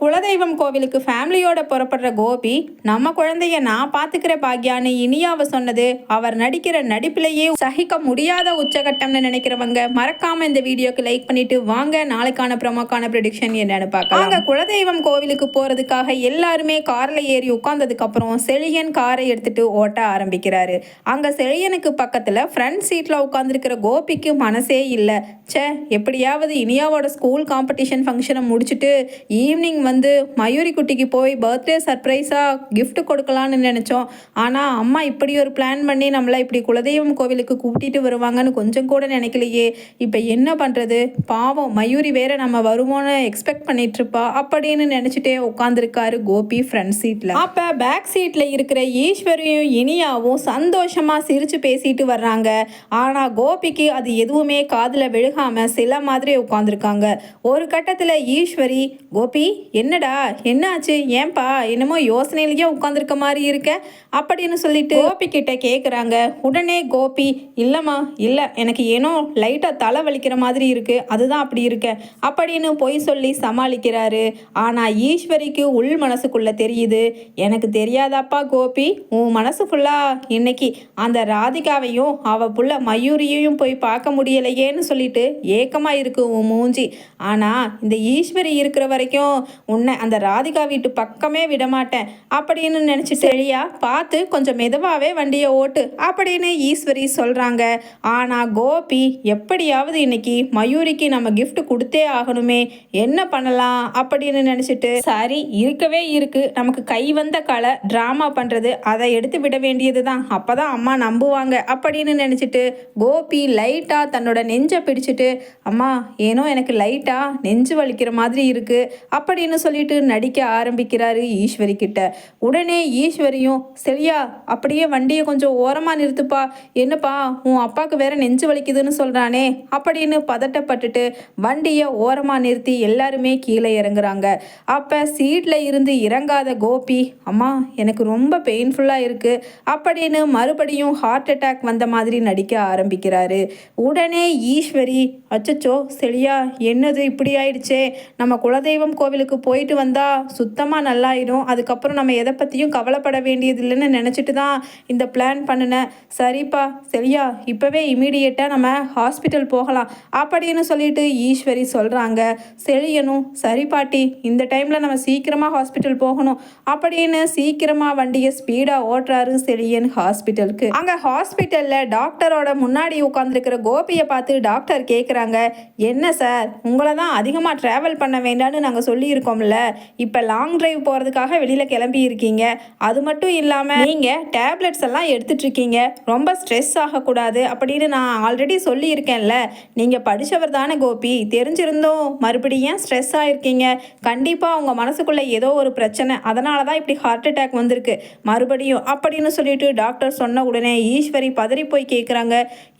குலதெய்வம் கோவிலுக்கு ஃபேமிலியோட புறப்படுற கோபி நம்ம குழந்தைய நான் பார்த்துக்கிற பாக்யான்னு இனியாவை சொன்னது. அவர் நடிக்கிற நடிப்பிலேயே சகிக்க முடியாத உச்சகட்டம்னு நினைக்கிறவங்க மறக்காம இந்த வீடியோக்கு லைக் பண்ணிட்டு வாங்க. நாளைக்கான ப்ரமோக்கான ப்ரெடிக்ஷன் என்னன்னு பார்க்கலாம். அங்க குலதெய்வம் கோவிலுக்கு போறதுக்காக எல்லாருமே கார்ல ஏறி உட்கார்ந்ததுக்கு அப்புறம் செழியன் காரை எடுத்துட்டு ஓட்ட ஆரம்பிக்கிறாரு. அங்க செழியனுக்கு பக்கத்துல ஃப்ரண்ட் சீட்ல உட்காந்துருக்கிற கோபிக்கு மனசே இல்லை. ச்சே எப்படியாவது இனியாவோட ஸ்கூல் காம்படிஷன் ஃபங்க்ஷனை முடிச்சுட்டு ஈவினிங் வந்து மயூரி குட்டிக்கு போய் பர்த்டே சர்ப்ரைஸாக கிஃப்ட் கொடுக்கலான்னு நினச்சோம். ஆனால் அம்மா இப்படி ஒரு பிளான் பண்ணி நம்மளை இப்படி குலதெய்வம் கோவிலுக்கு கூட்டிகிட்டு வருவாங்கன்னு கொஞ்சம் கூட நினைக்கலையே. இப்போ என்ன பண்ணுறது பாவம் மயூரி வேற நம்ம வருவோன்னு எக்ஸ்பெக்ட் பண்ணிட்டு அப்படின்னு நினச்சிட்டே உட்காந்துருக்காரு கோபி ஃப்ரண்ட் சீட்டில் அப்போ பேக் சீட்டில் இருக்கிற ஈஸ்வரியும் இனியாவும் சந்தோஷமாக சிரித்து பேசிட்டு வர்றாங்க. ஆனால் கோபிக்கு அது எதுவுமே காதில் விழுகாமல் சில மாதிரி உட்காந்துருக்காங்க ஒரு கட்டத்தில் ஈஸ்வரி கோபி என்னடா என்னாச்சு? ஏன்பா? என்னமோ யோசனையிலேயே உட்காந்துருக்க மாதிரி இருக்க? அப்படின்னு சொல்லிட்டு கோபி கிட்ட கேட்குறாங்க உடனே கோபி இல்லைம்மா இல்லை எனக்கு ஏனோ லைட்டாக தலை வலிக்கிற மாதிரி இருக்கு. அதுதான் அப்படி இருக்க. அப்படின்னு பொய் சொல்லி சமாளிக்கிறாரு. ஆனால் ஈஸ்வரிக்கு உள் மனசுக்குள்ள தெரியுது. எனக்கு தெரியாதாப்பா கோபி. உன் மனசு ஃபுல்லாக இன்னைக்கு அந்த ராதிகாவையும் அவ புள்ள மயூரியையும் போய் பார்க்க முடியலையேன்னு சொல்லிட்டு ஏக்கமாக இருக்கு உன் மூஞ்சி. ஆனால் இந்த ஈஸ்வரி இருக்கிற வரைக்கும் உன்னை அந்த ராதிகா வீட்டு பக்கமே விட மாட்டேன் அப்படின்னு நினச்சி சரியா பார்த்து கொஞ்சம் மெதுவாகவே வண்டியை ஓட்டு அப்படின்னு ஈஸ்வரி சொல்கிறாங்க ஆனால் கோபி எப்படியாவது இன்னைக்கு மயூரிக்கு நம்ம கிஃப்ட் கொடுத்தே ஆகணுமே என்ன பண்ணலாம் அப்படின்னு நினச்சிட்டு சரி இருக்கவே இருக்கு. நமக்கு கை வந்த கலை ட்ராமா பண்ணுறது அதை எடுத்து விட வேண்டியது தான் அப்போ தான் அம்மா நம்புவாங்க அப்படின்னு நினச்சிட்டு கோபி லைட்டாக தன்னோட நெஞ்சை பிடிச்சிட்டு அம்மா ஏனோ எனக்கு லைட்டாக நெஞ்சு வலிக்கிற மாதிரி இருக்குது அப்படின்னு சொல்லிட்டு நடிக்க ஆரம்பிக்கிறாரு ஈஸ்வரி கிட்ட. உடனே ஈஸ்வரியும் சரியா அப்படியே வண்டியை கொஞ்சம் ஓரமாக நிறுத்துப்பா. என்னப்பா உன் அப்பாவுக்கு வேற நெஞ்சு வலிக்குதுன்னு சொல்கிறானே அப்படின்னு பதட்டப்பட்டுட்டு வண்டியை ஓரமாக நிறுத்தி எல்லாருமே கீழே இறங்குறாங்க. அப்போ சீட்டில் இருந்து இறங்காத கோபி அம்மா எனக்கு ரொம்ப பெயின்ஃபுல்லாக இருக்குது அப்படின்னு மறுபடியும் ஹார்ட் அட்டாக் வந்த மாதிரி நடிக்க ஆரம்பிக்கிறாரு. உடனே ஈஸ்வரி அச்சச்சோ சரியா என்னது இப்படி ஆயிடுச்சே? நம்ம குலதெய்வம் கோவிலுக்கு போயிட்டு வந்தால் சுத்தமாக நல்லாயிடும் அதுக்கப்புறம் நம்ம எதை பற்றியும் கவலைப்பட வேண்டியதில்லைன்னு நினச்சிட்டு தான் இந்த பிளான் பண்ணினேன். சரிப்பா சரியா இப்போவே இமீடியட்டாக நம்ம ஹாஸ்பிட்டல் போகலாம் அப்படின்னு சொல்லிட்டு ஈஸ்வரி சொல்கிறாங்க செழியனும் சரி பாட்டி இந்த டைமில் நம்ம சீக்கிரமாக ஹாஸ்பிட்டல் போகணும் அப்படின்னு சீக்கிரமாக வண்டியை ஸ்பீடாக ஓட்டுறாரு செழியன் ஹாஸ்பிட்டலுக்கு அங்கே ஹாஸ்பிட்டலில் டாக்டரோட முன்னாடி உட்காந்துருக்கிற கோபியை பார்த்து டாக்டர் கேட்குறாங்க என்ன சார் உங்களை தான் அதிகமாக ட்ராவல் பண்ண வேண்டாம்னு நாங்கள் சொல்லியிருக்கோம் சொல்லியிருக்கோம்ல இப்போ லாங் டிரைவ் போகிறதுக்காக வெளியில் கிளம்பி இருக்கீங்க. அது மட்டும் இல்லாமல் நீங்கள் டேப்லெட்ஸ் எல்லாம் எடுத்துட்ருக்கீங்க ரொம்ப ஸ்ட்ரெஸ் ஆகக்கூடாது அப்படின்னு நான் ஆல்ரெடி சொல்லியிருக்கேன்ல. நீங்கள் படித்தவர் தானே கோபி. தெரிஞ்சிருந்தோம் மறுபடியும் ஏன் ஸ்ட்ரெஸ் ஆகிருக்கீங்க கண்டிப்பாக உங்கள் மனசுக்குள்ளே ஏதோ ஒரு பிரச்சனை. அதனால தான் இப்படி ஹார்ட் அட்டாக் வந்திருக்கு. மறுபடியும் அப்படின்னு சொல்லிட்டு டாக்டர் சொன்ன உடனே ஈஸ்வரி பதறி போய் கேட்குறாங்க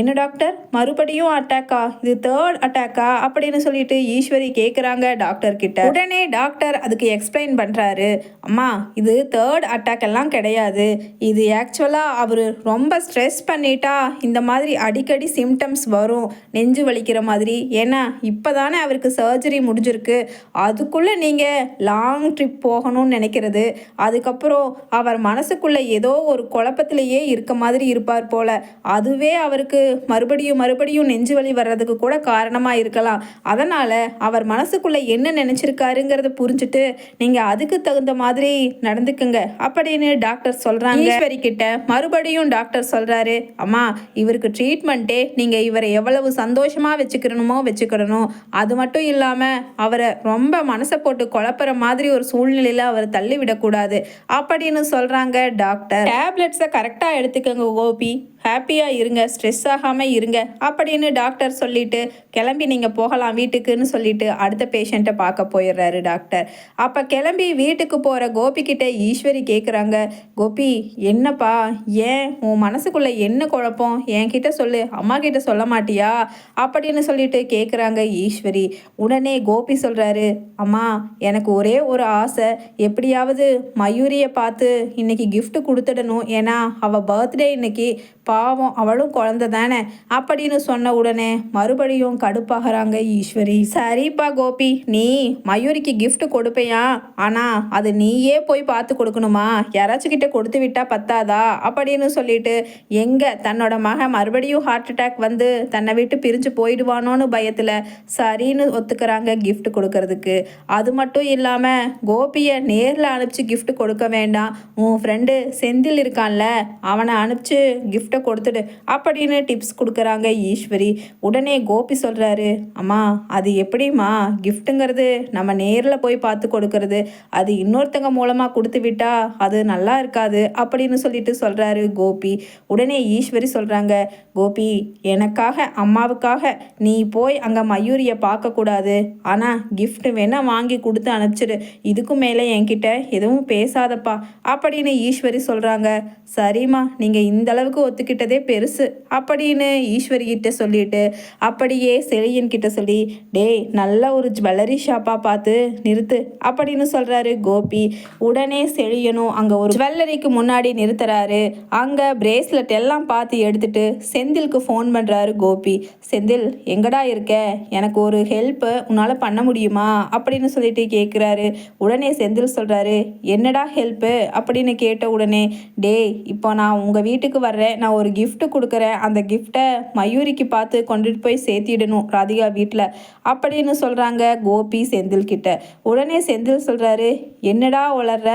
என்ன டாக்டர் மறுபடியும் அட்டாக்கா இது தேர்ட் அட்டாக்கா அப்படின்னு சொல்லிட்டு ஈஸ்வரி கேட்குறாங்க டாக்டர் கிட்ட. உடனே டாக்டர் டாக்டர் அதுக்கு எக்ஸ்பிளைன் பண்ணுறாரு அம்மா இது தேர்ட் அட்டாக் எல்லாம் கிடையாது. இது ஆக்சுவலாக அவர் ரொம்ப ஸ்ட்ரெஸ் பண்ணிட்டா இந்த மாதிரி அடிக்கடி சிம்டம்ஸ் வரும். நெஞ்சு வலிக்கிற மாதிரி. ஏன்னா இப்போ தானே அவருக்கு சர்ஜரி முடிஞ்சிருக்கு. அதுக்குள்ளே நீங்கள் லாங் ட்ரிப் போகணும்னு நினைக்கிறது. அதுக்கப்புறம் அவர் மனசுக்குள்ளே ஏதோ ஒரு குழப்பத்திலேயே இருக்க மாதிரி இருப்பார் போல். அதுவே அவருக்கு மறுபடியும் மறுபடியும் நெஞ்சு வலி வர்றதுக்கு கூட காரணமாக இருக்கலாம். அதனால் அவர் மனசுக்குள்ளே என்ன நினச்சிருக்காருங்கிற புரிஞ்சுட்டு நீங்கள் அதுக்கு தகுந்த மாதிரி நடந்துக்குங்க அப்படின்னு டாக்டர் சொல்கிறாங்க ஈஸ்வரி கிட்ட மறுபடியும் டாக்டர் சொல்கிறாரு அம்மா இவருக்கு ட்ரீட்மெண்ட்டே நீங்கள் இவரை எவ்வளவு சந்தோஷமாக வச்சுக்கிறணுமோ வச்சுக்கிடணும். அது மட்டும் இல்லாமல் அவரை ரொம்ப மனசை போட்டு குழப்புற மாதிரி ஒரு சூழ்நிலையில் அவரை தள்ளி விடக்கூடாது அப்படின்னு சொல்கிறாங்க டாக்டர். டேப்லெட்ஸை கரெக்டாக எடுத்துக்கோங்க கோபி. ஹாப்பியாக இருங்க ஸ்ட்ரெஸ் ஆகாமல் இருங்க அப்படின்னு டாக்டர் சொல்லிட்டு கிளம்பி நீங்கள் போகலாம் வீட்டுக்குன்னு சொல்லிட்டு அடுத்த பேஷண்ட்டை பார்க்க போயிடுறாரு டாக்டர். டாக்டர். அப்போ கிளம்பி வீட்டுக்கு போகிற கோபிக்கிட்ட ஈஸ்வரி கேட்குறாங்க கோபி என்னப்பா? ஏன்? உன் மனசுக்குள்ளே என்ன குழப்பம்? என்கிட்ட சொல்லு. அம்மா கிட்ட சொல்ல மாட்டியா? அப்படின்னு சொல்லிட்டு கேட்குறாங்க ஈஸ்வரி. உடனே கோபி சொல்கிறாரு அம்மா எனக்கு ஒரே ஒரு ஆசை. எப்படியாவது மயூரியை பார்த்து இன்னைக்கு கிஃப்ட் கொடுத்துடணும். ஏன்னா அவள் பர்த்டே இன்னைக்கு பாவம் அவளும் குழந்தை தானே? அப்படின்னு சொன்ன உடனே மறுபடியும் கடுப்பாகிறாங்க ஈஸ்வரி. சரிப்பா கோபி நீ மயூரிக்கு கிஃப்ட் கொடுப்பையா? ஆனால் அது நீயே போய் பார்த்து கொடுக்கணுமா? யாராச்சும் கிட்ட கொடுத்து விட்டா பத்தாதா? அப்படின்னு சொல்லிட்டு எங்கே தன்னோட மகன் மறுபடியும் ஹார்ட் அட்டாக் வந்து தன்னை விட்டு பிரிஞ்சு போயிடுவானோன்னு பயத்தில் சரின்னு ஒத்துக்கிறாங்க கிஃப்ட் கொடுக்கறதுக்கு. அது மட்டும் இல்லாமல் கோபியை நேரில் அனுப்பிச்சு கிஃப்ட் கொடுக்க வேண்டாம். உன் ஃப்ரெண்டு செந்தில் இருக்கான்ல அவனை அனுப்பிச்சு கிஃப்ட் கிஃப்ட்டை கொடுத்துடு அப்படின்னு டிப்ஸ் கொடுக்குறாங்க ஈஸ்வரி. உடனே கோபி சொல்கிறாரு அம்மா அது எப்படிம்மா? கிஃப்ட்டுங்கிறது நம்ம நேரில் போய் பார்த்து கொடுக்கறது. அது இன்னொருத்தங்க மூலமாக கொடுத்து விட்டா அது நல்லா இருக்காது அப்படின்னு சொல்லிட்டு சொல்கிறாரு கோபி. உடனே ஈஸ்வரி சொல்கிறாங்க கோபி எனக்காக அம்மாவுக்காக நீ போய் அங்கே மயூரியை பார்க்கக்கூடாது ஆனால் கிஃப்ட் வேணால் வாங்கி கொடுத்து அனுப்பிச்சிடு. இதுக்கு மேலே என்கிட்ட எதுவும் பேசாதப்பா அப்படின்னு ஈஸ்வரி சொல்கிறாங்க சரிம்மா நீங்கள் இந்த அளவுக்கு ஒத்துக்கிட்டதே பெருசு. அப்படின்னு ஈஸ்வரி கிட்ட சொல்லிட்டு அப்படியே செழியன் கிட்ட சொல்லி டேய் நல்ல ஒரு ஜுவல்லரி ஷாப்பாக பார்த்து நிறுத்து அப்படின்னு சொல்கிறாரு கோபி. உடனே செழியனும் அங்கே ஒரு ஜுவல்லரிக்கு முன்னாடி நிறுத்துறாரு. அங்கே பிரேஸ்லெட் எல்லாம் பார்த்து எடுத்துட்டு செந்திலுக்கு ஃபோன் பண்ணுறாரு கோபி. செந்தில் எங்கடா இருக்க? எனக்கு ஒரு ஹெல்ப்பு உன்னால் பண்ண முடியுமா? அப்படின்னு சொல்லிட்டு கேட்குறாரு உடனே செந்தில் சொல்கிறாரு என்னடா ஹெல்ப்பு அப்படின்னு கேட்ட உடனே டேய் இப்போ நான் உங்கள் வீட்டுக்கு வர்றேன். நான் ஒரு கிஃப்ட் கொடுக்குறேன். அந்த கிஃப்ட்டை மயூரிக்கு பார்த்து கொண்டுட்டு போய் சேர்த்திடணும் ராதிகா வீட்டில் அப்படின்னு சொல்கிறாங்க கோபி செந்தில் கிட்ட. உடனே செந்தில் சொல்கிறாரு என்னடா உளர்ற?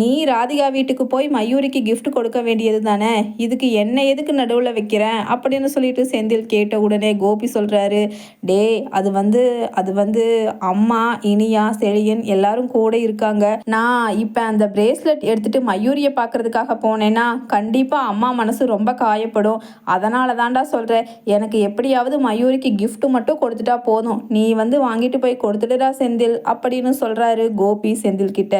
நீ ராதிகா வீட்டுக்கு போய் மயூரிக்கு கிஃப்ட் கொடுக்க வேண்டியது தானே? இதுக்கு என்ன எதுக்கு நடுவில் வைக்கிறேன் அப்படின்னு சொல்லிட்டு செந்தில் கேட்ட உடனே கோபி சொல்கிறாரு டேய் அது வந்து அது வந்து அம்மா இனியா செழியன் எல்லாரும் கூட இருக்காங்க. நான் இப்போ அந்த பிரேஸ்லெட் எடுத்துட்டு மயூரியை பார்க்கறதுக்காக போனேன்னா கண்டிப்பாக அம்மா மனசு ரொம்ப காயப்படும். அதனால தான்டா சொல்கிறேன் எனக்கு எப்படியாவது மயூரிக்கு கிஃப்ட் மட்டும் கொடுத்துட்டா போதும். நீ வந்து வாங்கிட்டு போய் கொடுத்துடுடா செந்தில் அப்படின்னு சொல்கிறாரு கோபி செந்தில் கிட்ட.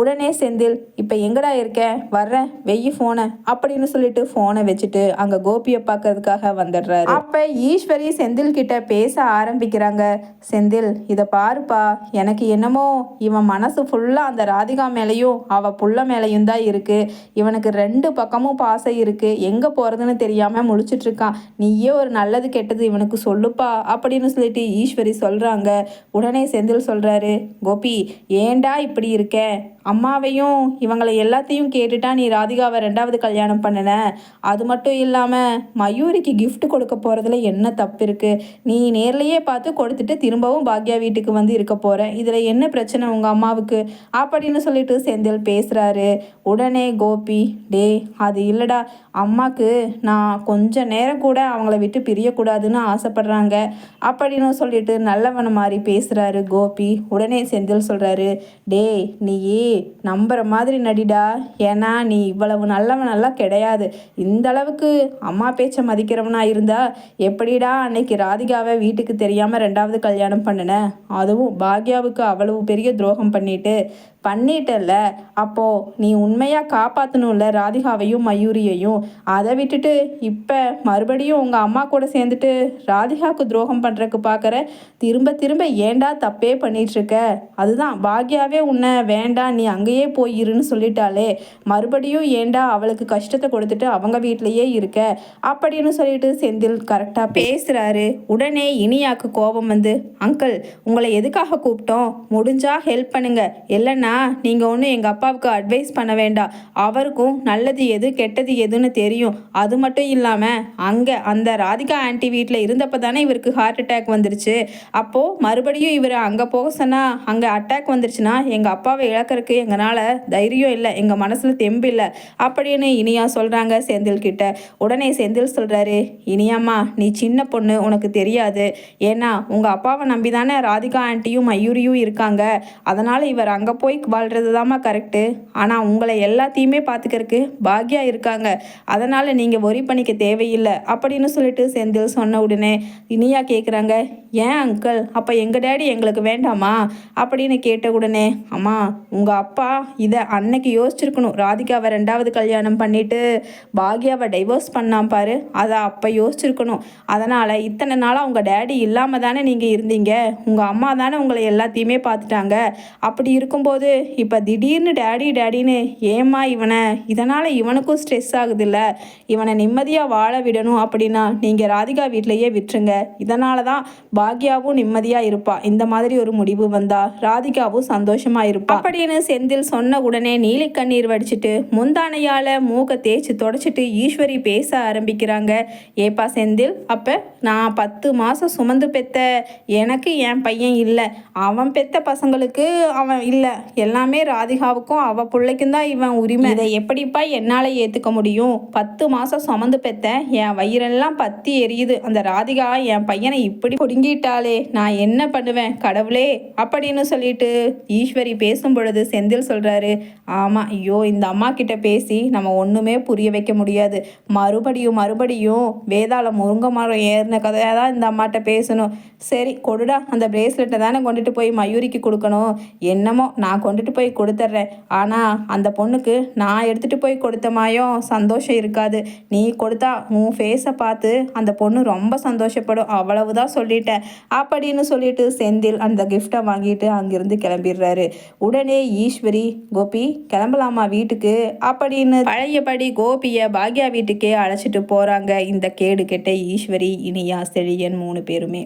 உடனே செந்தில் இப்போ எங்கடா இருக்க? வர்றேன். வெய்யி ஃபோனை அப்படின்னு சொல்லிட்டு ஃபோனை வச்சுட்டு அங்கே கோபியை பார்க்கறதுக்காக வந்துடுறாரு. அப்போ ஈஸ்வரி செந்தில் கிட்ட பேச ஆரம்பிக்கிறாங்க. செந்தில் இதை பாருப்பா. எனக்கு என்னமோ இவன் மனசு ஃபுல்லாக அந்த ராதிகா மேலேயும் அவள் புள்ள மேலேயும் தான் இருக்குது இவனுக்கு ரெண்டு பக்கமும் பாசம் இருக்குது எங்கே போ போகிறதுன்னு தெரியாமல் முழிச்சிட்டு இருக்கான் நீயே ஒரு நல்லது கெட்டது இவனுக்கு சொல்லுப்பா அப்படின்னு சொல்லிட்டு ஈஸ்வரி சொல்கிறாங்க உடனே செந்தில் சொல்கிறாரு கோபி ஏன்டா இப்படி இருக்க? அம்மாவையும் இவங்களை எல்லாத்தையும் கேட்டுட்டா நீ ராதிகாவை ரெண்டாவது கல்யாணம் பண்ணின. அது மட்டும் இல்லாமல் மயூரிக்கு கிஃப்ட் கொடுக்க போகிறதுல என்ன தப்பு இருக்குது நீ நேர்லையே பார்த்து கொடுத்துட்டு திரும்பவும் பாக்யா வீட்டுக்கு வந்து இருக்க போகிற இதில் என்ன பிரச்சனை உங்கள் அம்மாவுக்கு? அப்படின்னு சொல்லிட்டு செந்தில் பேசுகிறாரு உடனே கோபி டே அது இல்லைடா. அம்மாவுக்கு நான் கொஞ்ச நேரம் கூட அவங்கள விட்டு பிரியக்கூடாதுன்னு ஆசைப்படுறாங்க. அப்படின்னு சொல்லிட்டு நல்லவன மாதிரி பேசுகிறாரு கோபி. உடனே செந்தில் சொல்கிறாரு டேய் நீயே நம்புற மாதிரி நடிடா. ஏன்னா நீ இவ்வளவு நல்லவனெல்லாம் கிடையாது. இந்த அளவுக்கு அம்மா பேச்சை மதிக்கிறவனா இருந்தா எப்படிடா அன்னைக்கு ராதிகாவை வீட்டுக்கு தெரியாமல் ரெண்டாவது கல்யாணம் பண்ணின? அதுவும் பாக்யாவுக்கு அவ்வளவு பெரிய துரோகம் பண்ணிட்டு பண்ணிட்டல. அப்போ நீ உண்மையாக காப்பாற்றணும்ல ராதிகாவையும் மயூரியையும். அதை விட்டுட்டு இப்போ மறுபடியும் உங்கள் அம்மா கூட சேர்ந்துட்டு ராதிகாவுக்கு துரோகம் பண்ணுறக்கு பார்க்குற திரும்ப திரும்ப ஏண்டா தப்பே பண்ணிகிட்ருக்க அதுதான் பாக்யாவே உன்னை வேண்டாம் நீ அங்கேயே போயிருன்னு சொல்லிட்டாலே மறுபடியும் ஏண்டா அவளுக்கு கஷ்டத்தை கொடுத்துட்டு அவங்க வீட்டிலேயே இருக்க? அப்படின்னு சொல்லிட்டு செந்தில் கரெக்டாக பேசுகிறாரு உடனே இனியாக்கு கோபம் வந்து அங்கிள் உங்களை எதுக்காக கூப்பிட்டோம்? முடிஞ்சால் ஹெல்ப் பண்ணுங்க. இல்லைன்னா நீங்கள் ஒன்றும் எங்கள் அப்பாவுக்கு அட்வைஸ் பண்ண வேண்டாம். அவருக்கும் நல்லது எது கெட்டது எதுன்னு தெரியும். அது மட்டும் இல்லாமல் அங்கே அந்த ராதிகா ஆன்ட்டி வீட்டில் இருந்தப்போ தானே இவருக்கு ஹார்ட் அட்டாக் வந்துருச்சு. அப்போது மறுபடியும் இவர் அங்கே போக சொன்னால் அங்கே அட்டாக் வந்துருச்சுன்னா எங்கள் அப்பாவை இழக்கிறதுக்கு எங்களால் தைரியம் இல்லை எங்கள் மனசில் தெம்பு இல்லை. அப்படின்னு இனியா சொல்கிறாங்க செந்தில் கிட்ட. உடனே செந்தில் சொல்கிறாரு இனியாம்மா நீ சின்ன பொண்ணு உனக்கு தெரியாது. ஏன்னா உங்கள் அப்பாவை நம்பி தானே ராதிகா ஆன்ட்டியும் மயூரியும் இருக்காங்க. அதனால் இவர் அங்கே போய் வாழ்கிறது தாம்மா கரெக்டு ஆனால் உங்களை எல்லாத்தையுமே பார்த்துக்கிறதுக்கு பாக்யா இருக்காங்க. அதனால் நீங்கள் ஒரி பண்ணிக்க தேவையில்லை அப்படின்னு சொல்லிட்டு செந்தில் சொன்ன உடனே இனியா கேட்குறாங்க ஏன் அங்கிள் அப்போ எங்கள் டேடி எங்களுக்கு வேண்டாமா? அப்படின்னு கேட்ட உடனே அம்மா உங்கள் அப்பா இதை அன்னைக்கு யோசிச்சிருக்கணும். ராதிகாவை ரெண்டாவது கல்யாணம் பண்ணிட்டு பாக்யாவை டைவோர்ஸ் பண்ணாம் பாரு. அதை அப்போ யோசிச்சிருக்கணும். அதனால் இத்தனை நாளாக உங்கள் டேடி இல்லாமல் தானே நீங்கள் இருந்தீங்க. உங்கள் அம்மா தானே உங்களை எல்லாத்தையுமே பார்த்துட்டாங்க அப்படி இருக்கும்போது இப்போ திடீர்னு டேடி டேடின்னு ஏம்மா இவனை? இதனால் இவனுக்கும் ஸ்ட்ரெஸ் ஆகுதில்ல. இவனை நிம்மதியாக வாழ விடணும் அப்படின்னா நீங்கள் ராதிகா வீட்டிலையே விட்டுருங்க. இதனால தான் பாக்யாவும் நிம்மதியாக இருப்பா. இந்த மாதிரி ஒரு முடிவு வந்தா ராதிகாவும் சந்தோஷமாக இருப்பா. அப்படின்னு செந்தில் சொன்ன உடனே நீலி கண்ணீர் வடிச்சிட்டு முந்தானையால் மூக்க தேய்ச்சி தொடச்சிட்டு ஈஸ்வரி பேச ஆரம்பிக்கிறாங்க. ஏப்பா செந்தில் அப்போ நான் பத்து மாதம் சுமந்து பெத்த எனக்கு என் பையன் இல்லை. அவன் பெத்த பசங்களுக்கு அவன் இல்லை. எல்லாமே ராதிகாவுக்கும் அவ பிள்ளைக்கும் தான் இவன் உரிமை. இதை எப்படிப்பா என்னால் ஏற்றுக்க முடியும்? பத்து மாதம் சுமந்து பெத்த என் வயிறெல்லாம் பத்தி எரியுது. அந்த ராதிகா என் பையனை இப்படி பிடுங்கிட்டாளே. நான் என்ன பண்ணுவேன்? கடவுளே. அப்படின்னு சொல்லிட்டு ஈஸ்வரி பேசும் பொழுது செந்தில் சொல்கிறாரு ஆமாம் ஐயோ இந்த அம்மா கிட்ட பேசி நம்ம ஒன்றுமே புரிய வைக்க முடியாது. மறுபடியும் மறுபடியும் வேதாளம் முருங்கை மரம் ஏறின கதையாக தான் இந்த அம்மாட்ட பேசணும். சரி கொடுடா. அந்த பிரேஸ்லெட்டை தானே கொண்டுட்டு போய் மயூரிக்கு கொடுக்கணும். என்னமோ நான் நான் கொண்டுட்டு போய் கொடுத்துட்றேன் ஆனால் அந்த பொண்ணுக்கு நான் எடுத்துகிட்டு போய் கொடுத்த மாயம் சந்தோஷம் இருக்காது. நீ கொடுத்தா உன் ஃபேஸை பார்த்து அந்த பொண்ணு ரொம்ப சந்தோஷப்படும். அவ்வளவுதான் சொல்லிட்டேன். அப்படின்னு சொல்லிட்டு செந்தில் அந்த கிஃப்டை வாங்கிட்டு அங்கிருந்து கிளம்பிடுறாரு. உடனே ஈஸ்வரி கோபி கிளம்பலாமா வீட்டுக்கு? அப்படின்னு பழையபடி கோபியை பாக்யா வீட்டுக்கே அழைச்சிட்டு போகிறாங்க இந்த கேடு கெட்ட ஈஸ்வரி இனியா செழியன் மூணு பேருமே.